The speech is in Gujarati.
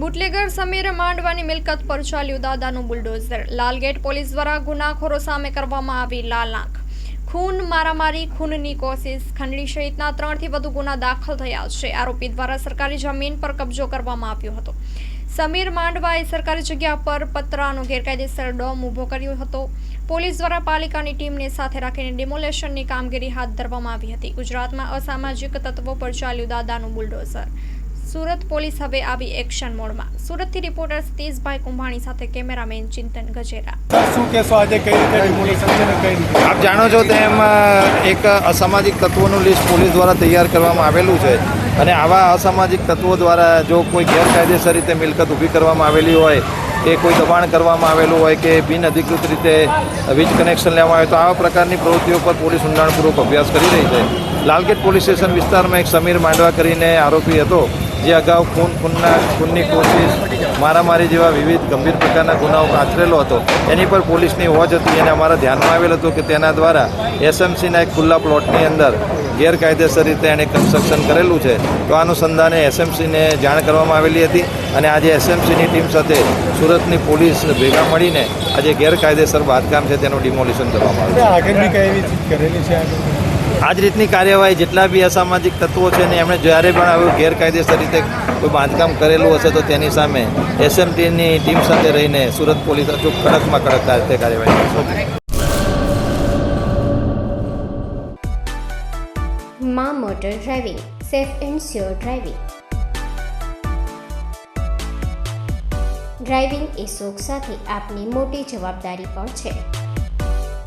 બુટલેગર સમીર માંડવાની મિલકત પર ચાલ્યું દાદાનું બુલડોઝર. લાલગેટ પોલીસ દ્વારા ગુનાખોરો સામે કરવામાં આવી લાલ આંખ. ખૂન, મારામારી, ખૂનની કોશિશ. ખંડણી સહિતના ત્રણથી વધુ ગુના દાખલ થયા છે. આરોપી દ્વારા સરકારી જમીન પર કબજો કરવામાં આવ્યો હતો. સમીર માંડવાએ સરકારી જગ્યા પર પતરાનો ગેરકાયદેસર ડોમ ઊભો કર્યો હતો. પોલીસ દ્વારા પાલિકાની ટીમને સાથે રાખીને ડિમોલેશનની કામગીરી હાથ ધરવામાં આવી હતી. ગુજરાતમાં અસામાજિક તત્વો પર ચાલ્યું દાદાનું બુલડોઝર. સુરત પોલીસ હવે આવી એક્શન મોડમાં. સુરતથી રિપોર્ટર સતીશભાઈ કુંભાણી સાથે કેમેરામેન ચિંતન ગજેરા. શું કહેશો આજે કઈ રીતે ડિમોલિશન છે ને કઈ રીતે? આપ જાણો છો તેમ એક અસામાજિક તત્વોનું લિસ્ટ પોલીસ દ્વારા તૈયાર કરવામાં આવેલું છે. અને આવા અસામાજિક તત્વો દ્વારા જો કોઈ ગેરકાયદેસર રીતે મિલકત ઊભી કરવામાં આવેલી હોય કે કોઈ દબાણ કરવામાં આવેલું હોય કે બિન અધિકૃત રીતે વીજ કનેક્શન લેવામાં આવે તો આવા પ્રકારની પ્રવૃત્તિઓ પર પોલીસ ઊંડાણપૂર્વક અભ્યાસ કરી રહી છે. લાલગેટ પોલીસ સ્ટેશન વિસ્તારમાં એક સમીર માંડવા કરીને આરોપી હતો. જે અગાઉ ખૂન ખૂનના ખૂનની કોશિશ, મારામારી જેવા વિવિધ ગંભીર પ્રકારના ગુનાઓ આચરેલો હતો, એની પર પોલીસની વોચ હતી. અને અમારા ધ્યાનમાં આવેલ હતું કે તેના દ્વારા એસએમસીના એક ખુલ્લા પ્લોટની અંદર ગેરકાયદેસર રીતે એણે કન્સ્ટ્રક્શન કરેલું છે. તો અનુસંધાને એસએમસીને જાણ કરવામાં આવેલી હતી અને આજે એસએમસીની ટીમ સાથે સુરતની પોલીસ ભેગા મળીને આજે ગેરકાયદેસર બાંધકામ છે તેનું ડિમોલિશન કરવામાં આવ્યું છે. આ જ રીતની કાર્યવાહી જેટલા બી અસામાજિક તત્વો છે ને એમણે જ્યારે પણ આવું ગેરકાયદેસર રીતે કોઈ બાંધકામ કરેલું હશે તો તેની સામે એસએમટીની ટીમ સાથે રહીને સુરત પોલીસ અચૂક કડકમાં કડક કાર્યવાહી કરશે. મા motor driving, safe and sure driving. Driving એ શોખ સાથે આપની મોટી જવાબદારી પણ છે.